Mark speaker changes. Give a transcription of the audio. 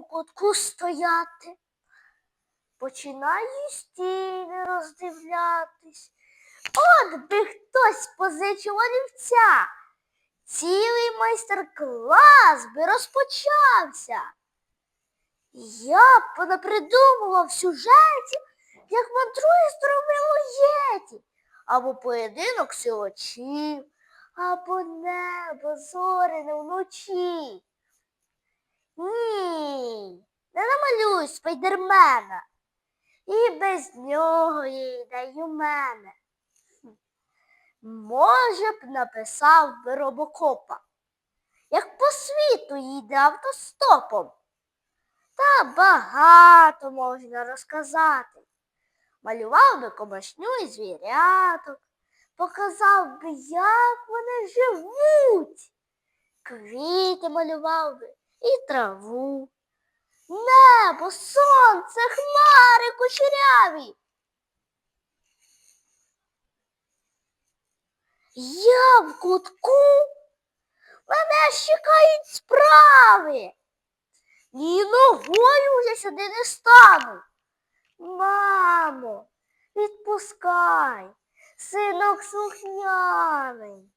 Speaker 1: кутку стояти. Починаю стіни роздивлятись. От би хтось позичив олівця. Цілий майстер-клас би розпочався. Я б понапридумував сюжетів, як мандрує стромило єті, або поєдинок силачів, або небо зоряне вночі. Ні, намалюй спайдермена. І без нього ідеї у мене. Може б написав би робокопа, як по світу їде автостопом. Та багато можна розказати. Малював би комашню і звіряток, показав би, як вони живуть. Квіти малював би і траву. Небо, сонце, хмари кучеряві. Я в кутку, мене ж чекають справи. Ні ногою вже сюди не стану. Мамо, відпускай, синок слухняний.